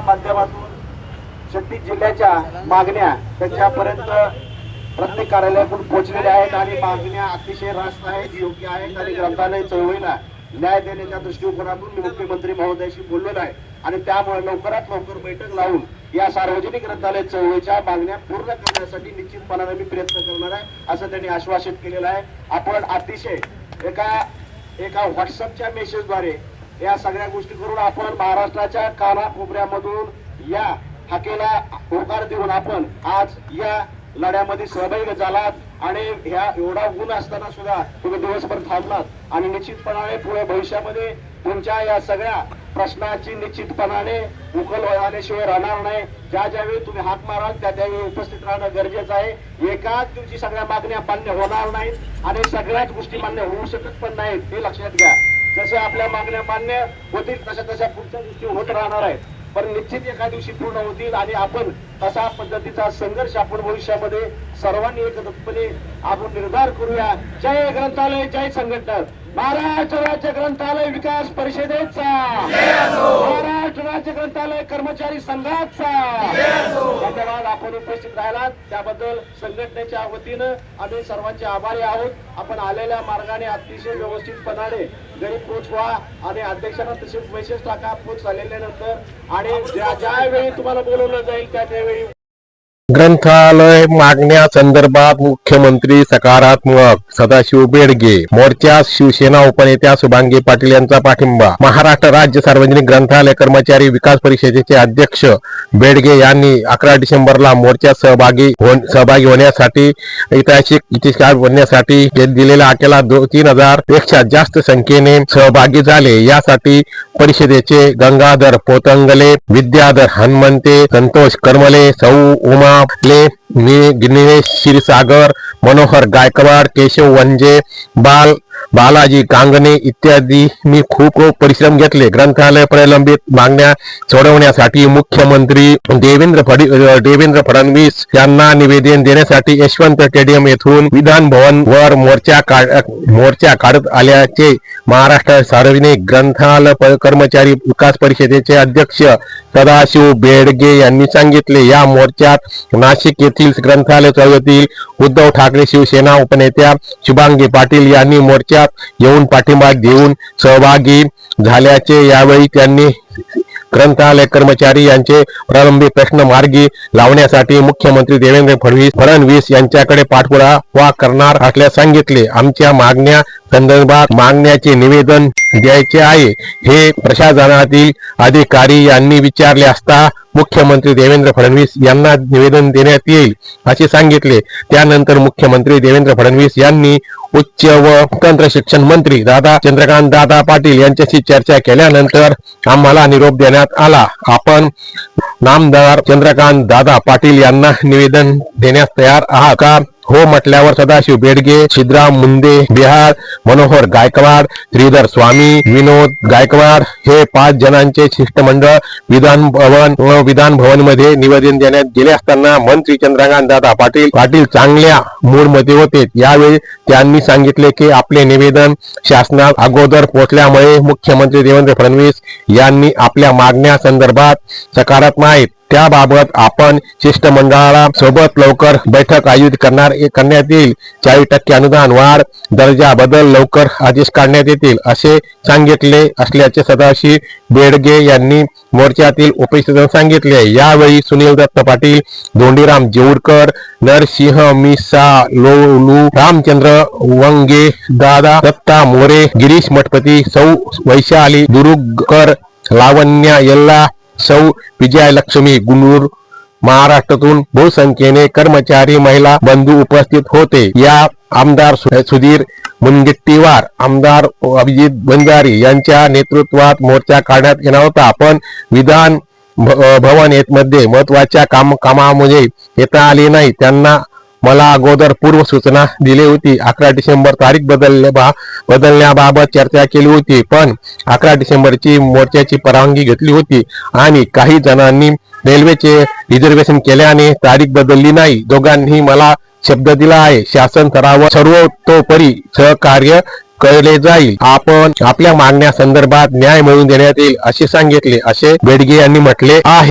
माध्यमातून छत्तीस जिल्ह्याच्या मागण्या त्यांच्यापर्यंत प्रत्येक कार्यालयातून पोहोचलेल्या आहेत आणि मागण्या अतिशय रास्त आहेत योग्य आहेत आणि ग्रंथालय चळवळीला न्याय देण्याच्या दृष्टिकोनातून मी मुख्यमंत्री महोदयाशी बोललेलो आहे. आणि त्यामुळे लवकरात लवकर बैठक लावून या सार्वजनिक ग्रंथालय चळवळीच्या मागण्या पूर्ण करण्यासाठी निश्चितपणाने मी प्रयत्न करणार आहे असं त्यांनी आश्वासित केलेलं आहे. आपण अतिशय एका एका व्हॉट्सअपच्या मेसेजद्वारे या सगळ्या गोष्टी करून आपण महाराष्ट्राच्या कानाकोपऱ्यामधून या हाकेला होकार देऊन आपण आज या लढ्यामध्ये सहभागी झालात आणि ह्या एवढा गुण असताना सुद्धा तुम्ही दिवसभर थांबलात. आणि निश्चितपणाने पुढे भविष्यामध्ये तुमच्या या सगळ्या प्रश्नाची निश्चितपणाने उकल होण्याशिवाय राहणार नाही. ज्या ज्यावेळी तुम्ही हात माराल त्या त्यावेळी उपस्थित राहणं गरजेचं आहे. एकाच दिवशी सगळ्या मागण्या मान्य होणार नाहीत आणि सगळ्याच गोष्टी मान्य होऊ शकत पण नाहीत हे लक्षात घ्या. जसे आपल्या मागण्या मान्य होतील तशा तशा पुढच्या गोष्टी होत राहणार आहेत. पण निश्चित एका दिवशी पूर्ण होतील आणि आपण तसा पद्धतीचा संघर्ष आपण भविष्यामध्ये सर्वांनी एकत्रितपणे आपण निर्धार करूया. जय ग्रंथालय जय संघटना महाराष्ट्र राज्य ग्रंथालय विकास परिषदेचा. महाराष्ट्र राज्य ग्रंथालय कर्मचारी संघाचा. आपण उपस्थित राहिलात. त्याबद्दल संघटनेच्या वतीनं आम्ही सर्वांचे आभारी आहोत. आपण आलेल्या मार्गाने अतिशय व्यवस्थितपणाने घरी पोचवा आणि अध्यक्षांना तसेच मेसेज टाका. पोच झालेल्यानंतर आणि ज्या ज्यावेळी तुम्हाला बोलवलं जाईल त्या त्यावेळी ग्रंथालय मागण्या संदर्भात मुख्यमंत्री सकारात्मक सदाशिव बेडगे मोर्चा शिवसेना उपनेत्या शुभांगी पाटील यांचा पाठिंबा महाराष्ट्र राज्य सार्वजनिक ग्रंथालय कर्मचारी विकास परिषदेचे अध्यक्ष बेडगे यांनी अकरा डिसेंबरला मोर्चात सहभागी सहभागी होण्यासाठी ऐतिहासिक इतिहास बनण्यासाठी दिलेल्या आकेला दोन तीन हजारपेक्षा जास्त संख्येने सहभागी झाले. यासाठी परिषदेचे गंगाधर पोतंगले विद्याधर हनुमंते संतोष करमले सौ उमा आपले नि- निलेश क्षीरसागर मनोहर गायकवाड केशव वंजे बाल बालाजी कांगणे इत्यादी मी खूप परिश्रम घेतले. ग्रंथालय प्रलंबित मागण्या सोडवण्यासाठी मुख्यमंत्री देवेंद्र फडी देवेंद्र फडणवीस यांना निवेदन देण्यासाठी यशवंत स्टेडियम येथून विधान भवन वर मोर्चा काढ मोर्चा काढत आल्याचे महाराष्ट्र सार्वजनिक ग्रंथालय कर्मचारी विकास परिषदेचे अध्यक्ष सदाशिव बेडगे यांनी सांगितले. या मोर्चात नाशिक येथील ग्रंथालय चळवळीतील उद्धव ठाकरे शिवसेना उपनेत्या शुभांगी पाटील यांनी मोर्चा मोर्चात येऊन पाठिंबा देऊन सहभागी झाल्याचे यावेळी त्यांनी ग्रंथालय कर्मचारी यांचे प्रलंबित प्रश्न मार्गी लावण्यासाठी मुख्यमंत्री देवेंद्र फडणवीस फडणवीस यांच्याकडे पाठपुरावा करणार असल्यास सांगितले. आमच्या मागण्या संदर्भात मागण्याचे निवेदन द्यायचे आहे. हे प्रशासनातील अधिकारी यांनी विचारले असता मुख्यमंत्री देवेंद्र फडणवीस यांना निवेदन देण्यात येईल असे सांगितले. त्यानंतर मुख्यमंत्री देवेंद्र फडणवीस यांनी उच्च व तंत्र शिक्षण मंत्री दादा चंद्रकांत दादा पाटील यांच्याशी चर्चा केल्यानंतर आम्हाला निरोप देण्यात आला. आपण नामदार चंद्रकांत दादा पाटील यांना निवेदन देण्यास तयार आहात का? हो म्हटल्यावर सदाशिव बेडगे छिद्राम मुंदे बिहार मनोहर गायकवाड श्रीधर स्वामी विनोद गायकवाड हे पाच जणांचे शिष्टमंडळ विधान भवन व विधान भवनमध्ये निवेदन देण्यात गेले असताना मंत्री चंद्रकांत दादा पाटील पाटील चांगल्या मूडमध्ये होते. यावेळी त्यांनी सांगितले की आपले निवेदन शासनात अगोदर पोहोचल्यामुळे मुख्यमंत्री देवेंद्र फडणवीस यांनी आपल्या मागण्या संदर्भात सकारात्मक आहेत. त्याबाबत आपण शिष्टमंडळाला सोबत लवकर बैठक आयोजित करणार करण्यात येईल. चाळीस टक्के अनुदान वाढ दर्जा बदल लवकर आदेश काढण्यात येतील असे सांगितले असल्याचे सदाशिव बेडगे यांनी मोर्चातील उपस्थितांना सांगितले. यावेळी सुनील दत्त पाटील धोंडीराम जेवडकर नरसिंह मिसा लोलू रामचंद्र वंगे दादा दत्ता मोरे गिरीश मठपती सौ वैशाली दुरुगकर लावण्या यल्ला सौ विजयलक्ष्मी गुंडूर महाराष्ट्रातून बहुसंख्येने कर्मचारी महिला बंधू उपस्थित होते. या आमदार सु- सुधीर मुनगट्टीवार आमदार अभिजित बंजारी यांच्या नेतृत्वात मोर्चा काढण्यात येणार होता. पण विधान भवन येत मध्ये महत्त्वाच्या काम कामामध्ये येता आले नाही. त्यांना मला अगोदर पूर्व सूचना दिली होती. अकरा डिसेंबर तारीख बदलल्या बा- बदलण्याबाबत चर्चा केली होती. पण अकरा डिसेंबरची मोर्चाची परवानगी घेतली होती आणि काही जणांनी रेल्वेचे रिझर्वेशन केल्याने तारीख बदलली नाही. दोघांनी मला शब्द दिला आहे. शासन स्तरावर सर्वतोपरी सहकार्य केले जाईल. आपण आपल्या मागण्या संदर्भात न्याय मिळवून देण्यात येईल असे सांगितले. असे बेडगे यांनी म्हटले आहे.